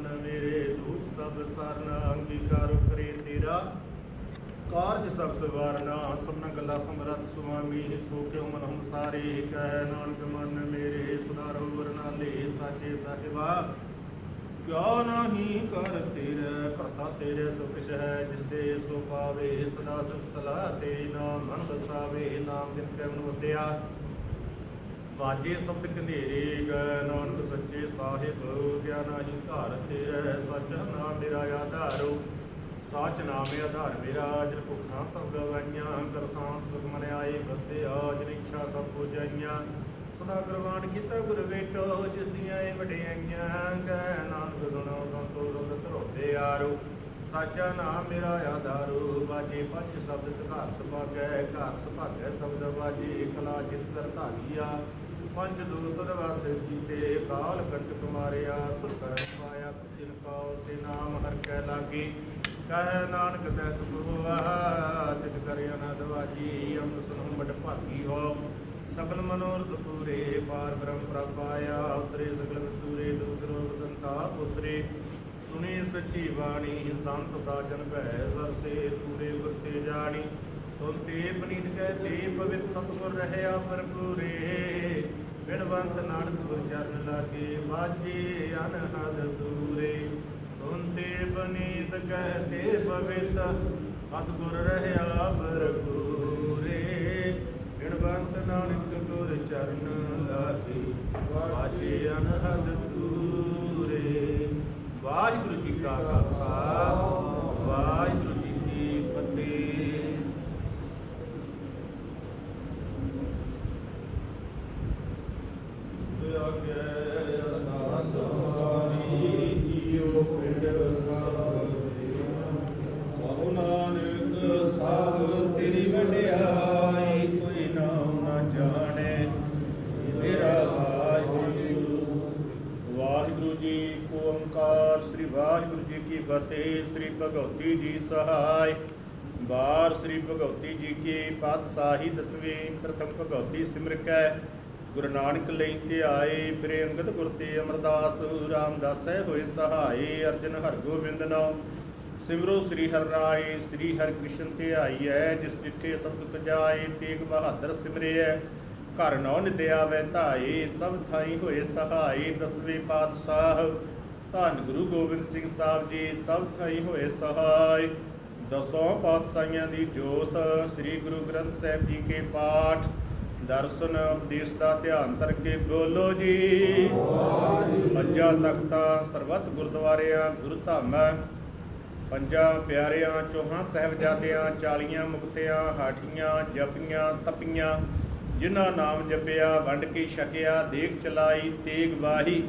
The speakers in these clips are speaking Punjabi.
ਮਨ ਮੇਰੇ ਦੂਤ ਸਭ ਸਰਨ, ਅੰਗੀਕਾਰ ਕਰੇ ਤੇਰਾ। ਕਾਰਜ ਸਭ ਸਵਾਰਨਾ, ਸਭਨਾ ਗੱਲਾਂ ਸਮਰੱਥ ਸੁਆਮੀ ਸੋ ਕਿਉ ਮਨ ਹਮ ਸਾਰੇ ਕਹਿ, ਨਾਨਕ ਮਨ ਮੇਰੇ ਸੁਧਾਰੋ ਵਰਨਾਲੇ, ਸਾਚੇ ਸਾਹਿਬਾ। ਕਿਉ ਨਹੀਂ ਕਰ ਤੇਰੇ, ਕਰਤਾ ਤੇਰੇ ਸੋ ਹੈ ਜਿਸ ਦੇ ਸੋ ਪਾਵੇ ਸਦਾ ਸੁਖ ਸਲਾਹ ਤੇ ਨਾਮ ਮਨ ਬਸਾਵੇ ਨਾਮ ਜਿਨ ਕੈ ਮਨ ਵਸਿਆ ਬਾਜੇ ਸ਼ਬਦ ਕਨੇਰੇ ਗਏ, ਨਾਨਕ ਸੱਚੇ ਸਾਹਿਬ ਗਿਆਨਾਹੀ ਘਰ ਤੇਰੇ, ਸੱਚ ਨਾਮ ਮੇਰਾ ਆਧਾਰੋ। ਸਾਚ ਨਾਮੇ ਆਧਾਰ ਮੇਰਾ, ਜਿਨ ਭੁੱਖਾਂ ਸਭ ਗਵਾਈਆਂ ਕਰ ਸਾਂਤ ਸੁਖ ਮਨ ਆਏ ਬਸਿਆ ਜਿਨ ਇੱਛਾ ਸਭ ਪੁਜਾਈਆਂ। ਸਦਾ ਗੁਰਬਾਨ ਕੀਤਾ ਗੁਰ ਵੇਟੋ, ਜਿਸ ਦੀਆਂ ਇਹ ਵਡਿਆਈਆਂ, ਗਏ ਨਾਨਕ ਗੁਣੋ ਸੰਤੋ ਸਭ ਧਰੋਤੇ ਆਰੋ। ਸਾਚਾ ਨਾਮ ਮੇਰਾ ਆਧਾਰੋ, ਬਾਜੇ ਪੰਜ ਸ਼ਬਦ ਘਰ ਸੁਭਾਗੈ ਘਰ ਸੁਭਾਗੈ ਸ਼ਬਦ ਬਾਜੇ ਕਲਾ ਜਿਤ ਕਰ ਧਾਰੀਆ ਪੰਜ ਦੂਤ ਦਵਾਸ ਕੀਤੇ, ਕਾਲ ਕੰਟਕ ਮਾਰਿਆ ਤੁਰ ਕਰਨ ਪਾਇਆ ਜਿਨ ਕਉ ਸੇ ਨਾਮ ਹਰ ਕੈ ਲਾਗੇ। ਕਹਿ ਨਾਨਕ ਤੈ ਸੁਖ ਹੋਆ ਤਿਤ ਕਰਿ ਅਨੰਦ ਵਾਜੀ ਅੰਮ ਸੁਨਹੁ ਬਟ ਭਾਗੀ ਹੋ। ਸਗਲ ਮਨੋਰਥ ਪੂਰੇ, ਪਾਰ ਬ੍ਰਹਮ ਪ੍ਰਪਾਇਆ ਉਤਰੇ ਸਗਲ ਵਸੂਰੇ ਦੁਖ ਰੋਗ ਸੰਤਾਪ ਉਤਰੇ। ਸੁਣੀ ਸੱਚੀ ਬਾਣੀ, ਸੰਤ ਸਾਜਨ ਭੈ ਸਰਸੇ ਪੂਰੇ ਗੁਰਤੇ ਜਾਣੀ। ਸੁਨਤੇ ਪਨੀਤ ਕਹਤੇ ਪਵਿੱਤ ਸਤਿਗੁਰ ਰਹਿਆ ਭਰਪੂਰੇ। ਬਿਨਵੰਤ ਨਾਨਕ ਗੁਰ ਚਰਨ ਲਾਗੇ ਬਾਜੇ ਅਨਹਦ ਦੂਰੇ। ਸੁਨਤੇ ਪਨੀਤ ਕਹਤੇ ਪਵਿੱਤ ਸਤਿਗੁਰ ਰਹਿਆ ਭਰਪੂਰੇ। ਬਿਨਵੰਤ ਨਾਨਕ ਗੁਰ ਚਰਨ ਲਾਗੇ ਬਾਜੇ ਅਨਹਦ ਫਤਿਹ ਸ੍ਰੀ ਭਗਵਤੀ ਜੀ ਸਹਾਇ। ਬਾਰ ਸ੍ਰੀ ਭਗਵਤੀ ਜੀ ਕੀ ਪਾਤਸ਼ਾਹੀ ਦਸਵੀਂ, ਪ੍ਰਥਮ ਭਗਵਤੀ ਸਿਮਰਕੈ ਗੁਰੂ ਨਾਨਕ ਲਈ ਤੇ ਆਏ ਫਿਰ ਅੰਗਦ ਗੁਰ ਤੇ ਅਮਰਦਾਸ, ਰਾਮਦਾਸੈ ਹੋਏ ਸਹਾਈ ਅਰਜਨ ਹਰਗੋਬਿੰਦ ਨਾਮ ਸਿਮਰੋ ਸ੍ਰੀ ਹਰਿ ਰਾਏ, ਸ੍ਰੀ ਹਰਿ ਕ੍ਰਿਸ਼ਨ ਤੇ ਆਈਐ ਜਿਸ ਡਿਠੇ ਸਬਦ ਕਜਾਏ ਤੇਗ ਬਹਾਦਰ ਸਿਮਰਿਐ ਘਰ ਨੌ ਨਿਦਿਆ ਵੈ ਧਾਏ, ਸਭ ਥਾਈ ਹੋਏ ਸਹਾਈ, ਦਸਵੇਂ ਪਾਤਸ਼ਾਹ ਧੰਨ ਗੁਰੂ ਗੋਬਿੰਦ ਸਿੰਘ ਸਾਹਿਬ ਜੀ, ਸਭ ਥਾਈ ਹੋਏ ਸਹਾਈ। ਦਸੋਂ ਪਾਤਸ਼ਾਹੀਆਂ ਦੀ ਜੋਤ, ਸ੍ਰੀ ਗੁਰੂ ਗ੍ਰੰਥ ਸਾਹਿਬ ਜੀ ਕੇ ਪਾਠ। ਦਰਸ਼ਨ ਉਪਦੇਸ਼ ਦਾ ਧਿਆਨ ਕਰਕੇ ਬੋਲੋ ਜੀ। ਪੰਜਾਂ ਤਖਤਾਂ ਸਰਬੱਤ ਗੁਰਦੁਆਰਿਆਂ ਗੁਰੂ ਧਾਮਾਂ ਪੰਜਾਂ ਪਿਆਰਿਆਂ, ਚੌਹਾਂ ਸਾਹਿਬਜ਼ਾਦਿਆਂ, ਚਾਲੀਆਂ ਮੁਕਤਿਆਂ, ਹਾਠੀਆਂ, ਜਪੀਆਂ, ਤਪੀਆਂ, ਜਿਨ੍ਹਾਂ ਨਾਮ ਜਪਿਆ, ਵੰਡ ਕੇ ਛਕਿਆ ਦੇਖ ਚਲਾਈ, ਤੇਗ ਬਾਹੀ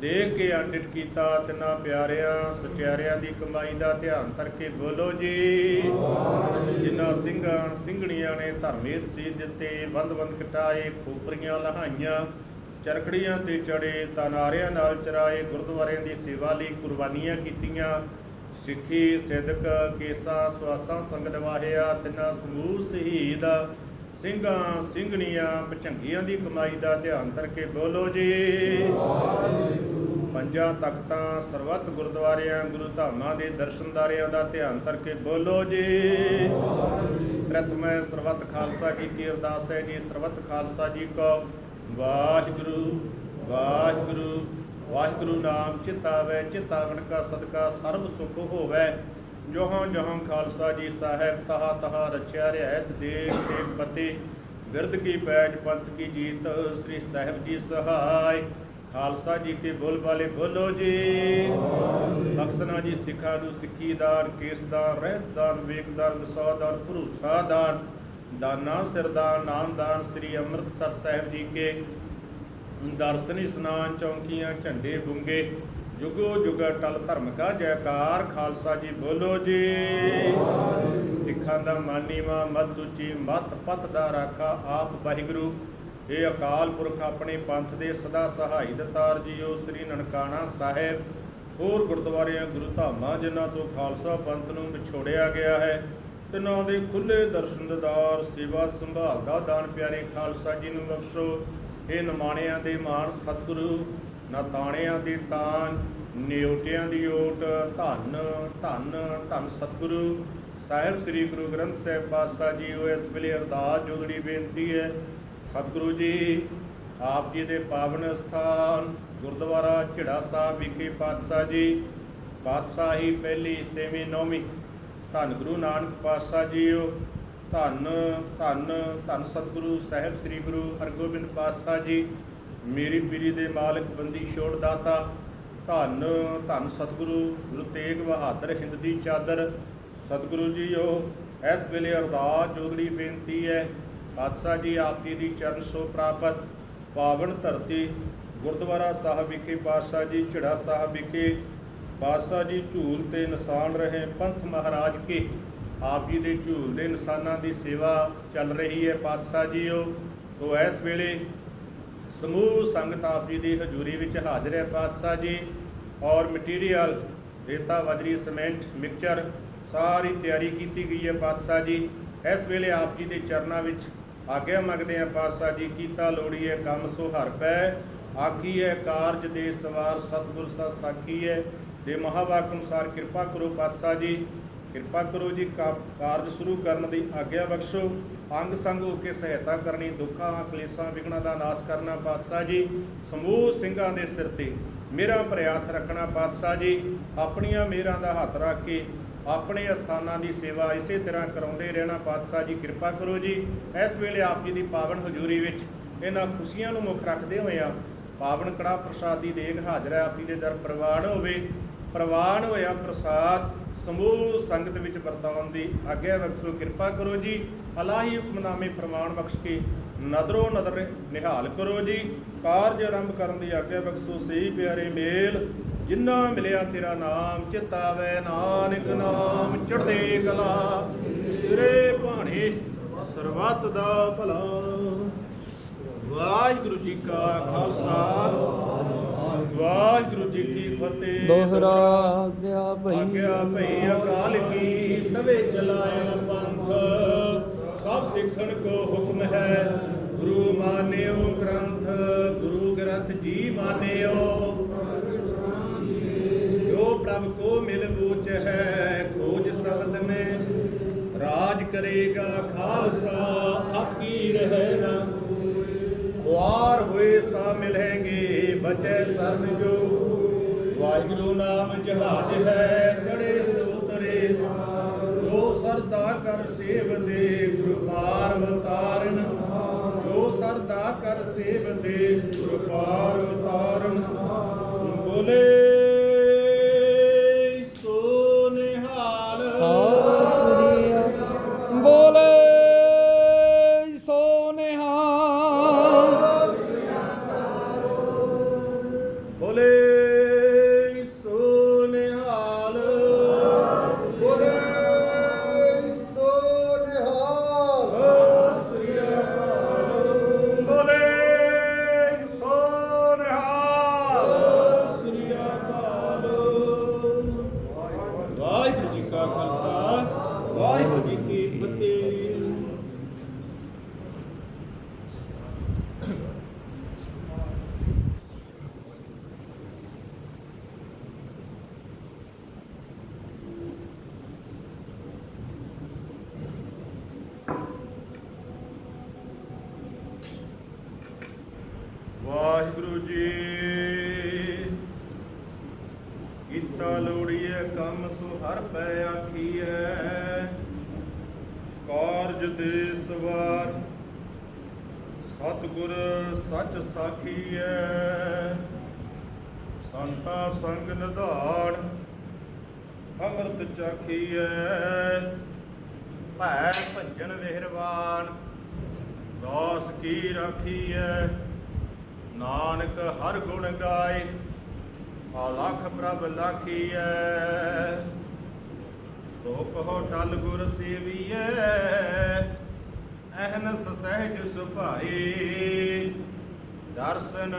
ਦੇਖ ਕੇ ਅੰਡਿਟ ਕੀਤਾ ਤਿੰਨਾਂ ਪਿਆਰਿਆਂ, ਸਚਿਆਰਿਆਂ ਦੀ ਕਮਾਈ ਦਾ ਧਿਆਨ ਕਰਕੇ ਬੋਲੋ ਜੀ। ਜਿਨ੍ਹਾਂ ਸਿੰਘਾਂ, ਸਿੰਘਣੀਆਂ ਨੇ ਧਰਮੇਤ ਸੀ ਦਿੱਤੇ, ਬੰਦ-ਬੰਦ ਕਟਾਏ, ਖੋਪਰੀਆਂ ਲਹਾਈਆਂ, ਚਰਖੜੀਆਂ ਤੇ ਚੜੇ, ਤਨਾਰਿਆਂ ਨਾਲ ਚਰਾਏ, ਗੁਰਦੁਆਰਿਆਂ ਦੀ ਸੇਵਾ ਲਈ ਕੁਰਬਾਨੀਆਂ ਕੀਤੀਆਂ। ਸਿੱਖੀ, ਸਿੱਧਕ, ਕੇਸਾ, ਸਵਾਸਾਂ ਸੰਗ ਨਿਵਾਹਿਆ, ਤਿੰਨਾਂ ਸਮੂਹ ਸ਼ਹੀਦ। ਸਿੰਘਾਂ, ਸਿੰਘਣੀਆਂ ਪਚੰਗੀਆਂ ਦੀ ਕਮਾਈ ਦਾ ਧਿਆਨ ਕਰਕੇ ਬੋਲੋ ਜੀ। ਪੰਜਾਂ ਤਖਤਾਂ, ਸਰਬੱਤ ਗੁਰਦੁਆਰਿਆਂ, ਗੁਰੂ ਧਾਮਾਂ ਦੇ ਦਰਸ਼ਨਦਾਰਿਆਂ ਦਾ ਧਿਆਨ ਕਰਕੇ ਬੋਲੋ ਜੀ। ਪ੍ਰਥਮੈ ਸਰਬੱਤ ਖਾਲਸਾ ਜੀ ਕੀ ਅਰਦਾਸ ਹੈ ਜੀ। ਸਰਬੱਤ ਖਾਲਸਾ ਜੀ ਕੋ ਵਾਹਿਗੁਰੂ ਵਾਹਿਗੁਰੂ ਵਾਹਿਗੁਰੂ ਨਾਮ ਚਿਤਾਵੈ ਚਿਤਾਵਨ ਕਾ ਸਦਕਾ ਸਰਬ ਸੁਖ ਹੋਵੈ। ਜਹਾਂ ਜਹਾਂ ਖਾਲਸਾ ਜੀ ਸਾਹਿਬ, ਤਹਾ ਤਹਾ ਰਚਿਆ ਰਹਿਤ ਦੇਖ ਤੇ ਪਤੇ ਬਿਰਦ ਕੀ ਪੈਜ ਪੰਥ ਕੀ ਜੀਤ, ਸ੍ਰੀ ਸਾਹਿਬ ਜੀ ਸਹਾਇ। ਖਾਲਸਾ ਜੀ ਕੇ ਬੋਲ ਵਾਲੇ ਬੋਲੋ ਜੀ। ਬਖਸ਼ਣਾ ਜੀ ਸਿੱਖਾਂ ਨੂੰ ਸਿੱਖੀ ਦਾਨ ਕੇਸ ਦਾਨ ਰਹਿਤ ਦਾਨ ਦਾਨਾ, ਸਿਰਦਾਨ ਨਾਮ ਸ੍ਰੀ ਅੰਮ੍ਰਿਤਸਰ ਸਾਹਿਬ ਜੀ ਕੇ ਦਰਸ਼ਨ ਇਸਨਾਨ ਚੌਂਕੀਆਂ, ਝੰਡੇ ਬੁੰਗੇ, ਜੁਗੋ ਜੁਗ ਟਲ ਧਰਮ ਕਾ ਜੈਕਾਰ, ਖਾਲਸਾ ਜੀ ਬੋਲੋ ਜੀ। ਸਿੱਖਾਂ ਦਾ ਮਾਨੀਵਾ ਮਤ ਉੱਚੀ, ਮਤ ਪਤ ਦਾ ਰਾਖਾ ਆਪ ਵਾਹਿਗੁਰੂ। ਇਹ ਅਕਾਲ ਪੁਰਖ ਆਪਣੇ ਪੰਥ ਦੇ ਸਦਾ ਸਹਾਈ ਦਤਾਰ ਜੀਓ ਸ੍ਰੀ ਨਨਕਾਣਾ ਸਾਹਿਬ। ਹੋਰ ਗੁਰਦੁਆਰਿਆਂ, ਗੁਰੂ ਧਾਮਾਂ, ਜਿਨ੍ਹਾਂ ਤੋਂ ਖਾਲਸਾ ਪੰਥ ਨੂੰ ਵਿਛੋੜਿਆ ਗਿਆ ਹੈ, ਤਿਨਾਂ ਦੇ ਖੁੱਲੇ ਦਰਸ਼ਨ ਦਿਦਾਰ ਸੇਵਾ ਸੰਭਾਲ ਦਾ ਦਾਨ ਪਿਆਰੇ ਖਾਲਸਾ ਜੀ ਨੂੰ ਬਖਸ਼ੋ। ਇਹ ਨਿਮਾਣਿਆਂ ਦੇ ਮਾਣ ਸਤਿਗੁਰੂ, ਨਤਾਣਿਆਂ ਤਾਣਿਆਂ ਦੇ ਤਾਨ ਨਿਉਟਿਆਂ ਦੀ ਓਟ, ਧੰਨ ਧੰਨ ਧੰਨ ਸਤਿਗੁਰੂ। ਸਾਹਿਬ ਸ੍ਰੀ ਗੁਰੂ ਗ੍ਰੰਥ ਸਾਹਿਬ ਪਾਤਸ਼ਾਹ ਜੀ, ਉਹ ਇਸ ਵੇਲੇ ਅਰਦਾਸ ਜੋਦੜੀ ਬੇਨਤੀ ਹੈ ਸਤਿਗੁਰੂ ਜੀ, ਆਪ ਜੀ ਦੇ ਪਾਵਨ ਸਥਾਨ, ਗੁਰਦੁਆਰਾ ਝਿੜਾ ਸਾਹਿਬ ਵਿਖੇ ਪਾਤਸ਼ਾਹ ਜੀ, ਪਾਤਸ਼ਾਹੀ ਪਹਿਲੀ ਸੇਵੀਂ ਨੌਵੀਂ। ਧੰਨ ਗੁਰੂ ਨਾਨਕ ਪਾਤਸ਼ਾਹ ਜੀਓ, ਧੰਨ ਧੰਨ ਧੰਨ ਸਤਿਗੁਰੂ ਸਾਹਿਬ ਸ੍ਰੀ ਗੁਰੂ ਹਰਗੋਬਿੰਦ ਪਾਤਸ਼ਾਹ ਜੀ, ਮੇਰੀ ਪੀਰੀ ਦੇ ਮਾਲਕ ਬੰਦੀ ਛੋੜ ਦਾਤਾ। ਧੰਨ ਧੰਨ ਸਤਿਗੁਰੂ ਗੁਰੂ ਤੇਗ ਬਹਾਦਰ ਹਿੰਦ ਦੀ ਚਾਦਰ। ਸਤਿਗੁਰੂ ਜੀਓ, ਇਸ ਵੇਲੇ ਅਰਦਾਸ ਜੋਗੜੀ ਬੇਨਤੀ ਹੈ ਪਾਤਸ਼ਾਹ ਜੀ ਆਪ ਜੀ ਦੀ ਚਰਨ ਸੋ ਪ੍ਰਾਪਤ, ਪਾਵਨ ਧਰਤੀ, ਗੁਰਦੁਆਰਾ ਸਾਹਿਬ ਵਿਖੇ ਪਾਤਸ਼ਾਹ ਜੀ ਝਿੜਾ ਸਾਹਿਬ ਵਿਖੇ ਪਾਤਸ਼ਾਹ ਜੀ ਝੂਲ ਤੇ ਨਿਸ਼ਾਨ ਰਹੇ ਪੰਥ ਮਹਾਰਾਜ ਕੇ, ਆਪ ਜੀ ਦੇ ਝੂਲ ਦੇ ਨਿਸ਼ਾਨਾਂ ਦੀ ਸੇਵਾ ਚੱਲ ਰਹੀ ਹੈ ਪਾਤਸ਼ਾਹ ਜੀਓ। ਸੋ ਇਸ ਵੇਲੇ ਸਮੂਹ ਸੰਗਤ ਆਪ ਜੀ ਦੀ ਹਜ਼ੂਰੀ ਵਿੱਚ ਹਾਜ਼ਰ ਹੈ ਪਾਤਸ਼ਾਹ ਜੀ ਔਰ ਮਟੀਰੀਅਲ, ਰੇਤਾ, ਵਜਰੀ, ਸੀਮੈਂਟ, ਮਿਕਸਚਰ ਸਾਰੀ ਤਿਆਰੀ ਕੀਤੀ ਗਈ ਹੈ ਪਾਤਸ਼ਾਹ ਜੀ। ਇਸ ਵੇਲੇ ਆਪ ਜੀ ਦੇ ਚਰਨਾਂ ਵਿੱਚ ਆਗਿਆ ਮੰਗਦੇ ਆ ਪਾਤਸ਼ਾਹ ਜੀ, ਕੀਤਾ ਲੋੜੀ ਹੈ, ਕੰਮ ਸੋ ਹਰ ਪੈ। ਆਖੀ ਹੈ, ਕਾਰਜ ਦੇ ਸਵਾਰ ਸਤਿਗੁਰ ਸਾ ਸਾਖੀ ਹੈ। ਦੇ ਮਹਾਵਾਕ ਅਨੁਸਾਰ ਕਿਰਪਾ ਕਰੋ ਪਾਤਸ਼ਾਹ ਜੀ। ਕਿਰਪਾ ਕਰੋ ਜੀ, ਕਾ- ਕਾਰਜ ਸ਼ੁਰੂ ਕਰਨ ਦੀ ਆਗਿਆ ਬਖਸ਼ੋ। ਅੰਗ ਸੰਗ ਹੋ ਕੇ ਸਹਾਇਤਾ ਕਰਨੀ, ਦੁੱਖਾਂ, ਕਲੇਸ਼ਾਂ ਵਿਗਣਾ ਦਾ ਨਾਸ਼ ਕਰਨਾ ਪਾਤਸ਼ਾਹ ਜੀ। ਸਮੂਹ ਸਿੰਘਾਂ ਦੇ ਸਿਰ ਤੇ ਮੇਰਾ ਪ੍ਰਿਆਤ ਰੱਖਣਾ ਪਾਤਸ਼ਾਹ ਜੀ। ਆਪਣੀਆਂ ਮੇਰਾਂ ਦਾ ਹੱਥ ਰੱਖ ਕੇ ਆਪਣੇ ਅਸਥਾਨਾਂ ਦੀ ਸੇਵਾ ਇਸੇ ਤਰ੍ਹਾਂ ਕਰਾਉਂਦੇ ਰਹਿਣਾ। ਪਾਤਸ਼ਾਹ ਜੀ, ਕਿਰਪਾ ਕਰੋ ਜੀ। ਇਸ ਵੇਲੇ ਆਪ ਜੀ ਦੀ ਪਾਵਨ ਹਜ਼ੂਰੀ ਵਿੱਚ ਇਹਨਾਂ ਖੁਸ਼ੀਆਂ ਨੂੰ ਮੁੱਖ ਰੱਖਦੇ ਹੋਏ ਆ, ਪਾਵਨ ਕੜਾ ਪ੍ਰਸਾਦ ਦੀ ਦੇਗ ਹਾਜ਼ਰ ਹੈ। ਆਪ ਜੀ ਦੇ ਦਰ ਪ੍ਰਵਾਨ ਹੋਵੇ, ਪ੍ਰਵਾਨ ਹੋਇਆ ਪ੍ਰਸਾਦ ਸਮੂਹ ਸੰਗਤ ਵਿੱਚ ਵਰਤਾਉਣ ਦੀ ਆਗਿਆ ਬਖਸ਼ੋ। ਕਿਰਪਾ ਕਰੋ ਜੀ। ਅਲਾਹੀ ਹੁਕਮਨਾਮੇ ਪ੍ਰਮਾਣ ਬਖਸ਼ ਕੇ ਨਦਰੋ ਨਦਰ ਨਿਹਾਲ ਕਰੋ ਜੀ। ਕਾਰਜ ਆਰੰਭ ਕਰਨ ਦੀ ਆਗਿਆ ਬਖਸ਼ੋ। ਸਹੀ ਪਿਆਰੇ ਮੇਲ ਜਿੰਨਾ ਮਿਲਿਆ ਤੇਰਾ ਨਾਮ ਚਿਤਾਵੇ ਨਾਨਕ ਨਾਮ ਚੜ੍ਹਦੇ ਕਲਾ। ਤੇਰੇ ਭਾਣੇ ਸਰਬੱਤ ਦਾ ਭਲਾ। ਵਾਹਿਗੁਰੂ ਜੀ ਕਾ ਖਾਲਸਾ। ਵਾਹਿਗੁਰੂ ਜੀ ਕੀ ਫਤਿਹ। ਦੋਹਰਾ ਗਿਆ ਭਈ। ਆਗਿਆ ਭਈ ਅਕਾਲ ਕੀ ਤਵੇ ਚਲਾਇਓ ਪੰਥ। ਸਭ ਸਿੱਖਣ ਕੋ ਹੁਕਮ ਹੈ। ਗੁਰੂ ਮਾਨਿਓ ਗ੍ਰੰਥ ਗੁਰੂ ਗ੍ਰੰਥ ਜੀ ਮਾਨਿਓ। ਪ੍ਰਭ ਕੋ ਮਿਲ ਬੂਚ ਹੈ ਖੋਜ ਸ਼ਬਦ ਮੇ। ਰਾਜ ਕਰੇਗਾ ਖਾਲਸਾ ਆਕੀ ਰਹੇ ਨਾ। ਖੁਆਰ ਹੋਏ ਸਾ ਮਿਲेंगे ਬਚੈ ਸਰਨ ਜੋ। ਵਾਹਿਗੁਰੂ ਨਾਮ ਜਹਾਜ ਹੈ ਚੜੇ ਸੋਤਰੇ ਜੋ ਸਰਦਾ ਕਰ ਸੇਵਦੇ ਗੁਰੂ ਪਾਰ ਅਵਤਾਰਨ ਜੋ ਸਰਦਾ ਕਰ ਸੇਵਦੇ ਗੁਰੂ ਪਾਰ ਅਵਤਾਰਨ ਬੋਲੇ ਸੋ ਹਰ ਪੈ ਆਖੀਐ। ਕਾਰਜ ਦੇ ਸਵਾਰ, ਸਤਿਗੁਰ ਸੱਚ ਸਾਖੀਐ। ਸੰਤਾ ਸੰਗ ਨਿਧਾਨ, ਅੰਮ੍ਰਿਤ ਚਾਖੀਐ। ਭੈ ਭੰਜਨ ਵਿਹਰਵਾਨ ਦਾਸ ਕੀ ਰਾਖੀਐ। ਨਾਨਕ ਹਰ ਗੁਣ ਗਾਏ। ਆਲਖ ਪ੍ਰਭ ਲਾਖੀਐ। ਸੋ ਕਹੋ ਟਲ ਗੁਰ ਸੇਵੀਐ। ਅਹਨਸ ਸਹਿਜ ਸੁਭਾਈ। ਦਰਸ਼ਨ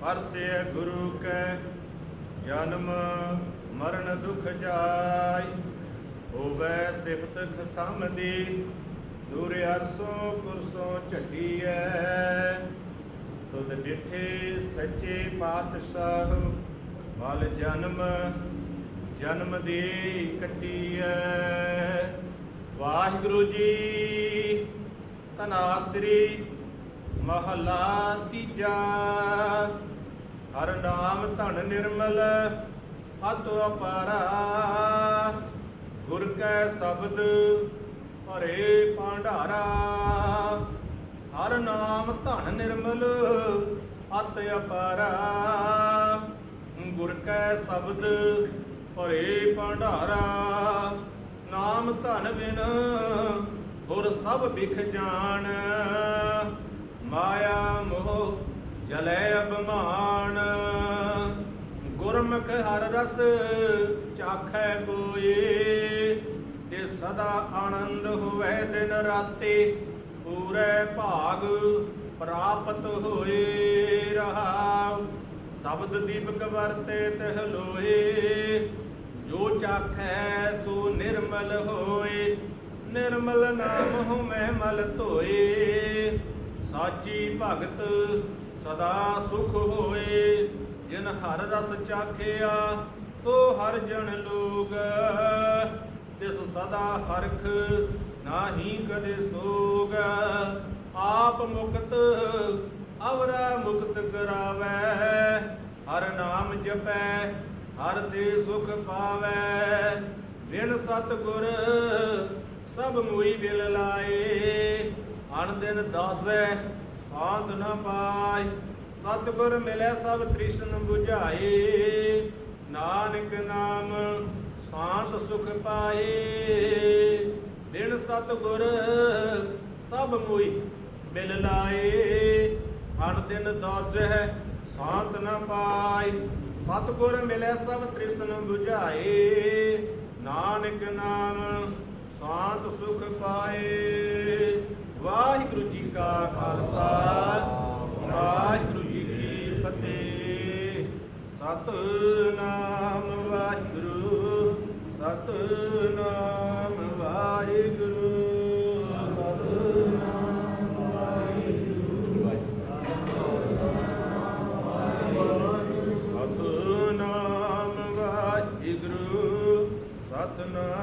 ਪਰਸੇ ਗੁਰੂ ਕੈ, ਜਨਮ ਮਰਨ ਦੁਖ ਜਾਈ। ਹੋਵੇ ਸਿਫਤ ਖਸਮ ਦੀ ਦੂਰ ਅਰਸੋਂ ਕੁਰਸੋਂ ਝਟੀਐ ਤੁਧ ਡਿਠੇ ਸੱਚੇ ਪਾਤਸ਼ਾਹ ਬਲ ਜਨਮ ਜਨਮ ਦੀ ਕੱਟੀਐ। ਵਾਹਿਗੁਰੂ ਜੀ ਤਨਾਸਰੀ ਮਹਲਾ ਤੀਜਾ। ਹਰ ਨਾਮ ਧਨ ਨਿਰਮਲ ਅਤੁ ਅਪਾਰਾ। ਗੁਰ ਕੈ ਸ਼ਬਦ ਹਰੇ ਭਾਂਡਾਰਾ। ਹਰ ਨਾਮ ਧਨ ਨਿਰਮਲ ਅਤ ਅਪਾਰਾ। ਗੁਰ ਕੈ ਸ਼ਬਦ ਭਰੇ ਭੰਡਾਰਾ, ਨਾਮ ਧਨ ਬਿਨ ਹੋਰ ਸਭ ਵਿਖ ਜਾਣ। ਮਾਇਆ ਮੋਹ ਜਲੈ ਅਭਮਾਨ ਗੁਰਮੁਖ ਹਰ ਰਸ ਚਾਖੈ ਕੋਏ। ਤੇ ਸਦਾ ਆਨੰਦ ਹੋਵੇ ਦਿਨ ਰਾਤੇ, ਪੂਰੇ ਭਾਗ ਪ੍ਰਾਪਤ ਹੋਏ ਰਹਾਉ। ਸ਼ਬਦ ਦੀਪਕ ਵਰਤੇ ਤਹ ਲੋਏ ਜੋ ਚਾਖੈ ਸੋ ਨਿਰਮਲ ਹੋਏ। ਨਿਰਮਲ ਨਾਮ ਹੋ ਮੈਂ ਧੋਏ। ਸਾਚੀ ਭਗਤ ਸਦਾ ਸੁਖ ਹੋਏ। ਜਿਨ ਹਰ ਰਸ ਚਾਖਿਆ, ਸੋ ਹਰ ਜਨ ਲੋਗ। ਤਿਸ ਸਦਾ ਹਰਖ ਨਾਹੀ ਕਦੇ ਸੋਗ। ਆਪ ਮੁਕਤ ਅਵਰਾ ਮੁਕਤ ਕਰਾਵੈ, ਹਰ ਨਾਮ ਜਪੈ, ਹਰ ਤੇ ਸੁਖ ਪਾਵੈ। ਬਿਨ ਸਤ ਗੁਰ ਸਭ ਮੋਈ ਬਿਲ ਲਾਏ, ਅਣ ਦਿਨ ਦਾਸੈ, ਸਾਧ ਨ ਪਾਇ ਸਤ ਗੁਰ ਮਿਲੈ ਸਭ ਤ੍ਰਿਸ਼ਨ 부ਝਾਏ ਨਾਨਕ ਨਾਮ ਸਾਤ ਸੁਖ ਪਾਏ। ਦਿਨ ਸਤਿਗੁਰ ਸਭ ਮੋਈ ਮਿਲ ਲਾਏ ਅਣ ਦਿਨ ਦਾਜੈ ਸਾਤ ਨ ਪਾਈ। ਸਤ ਗੁਰ ਮਿਲੈ ਸਭ ਤ੍ਰਿਸ਼ਨ 부ਝਾਏ ਨਾਨਕ ਨਾਮ ਸਾਂਤ ਸੁਖ ਪਾਏ। ਵਾਹਿਗੁਰੂ ਜੀ ਕਾ ਖਾਲਸਾ, ਵਾਹਿਗੁਰੂ ਜੀ ਕੀ ਫਤਿਹ। ਸਤਨਾਮ ਵਾਹਿਗੁਰੂ ਸਤਨਾਮ ਵਾਹਿਗੁਰੂ। ਸਤਨਾਮ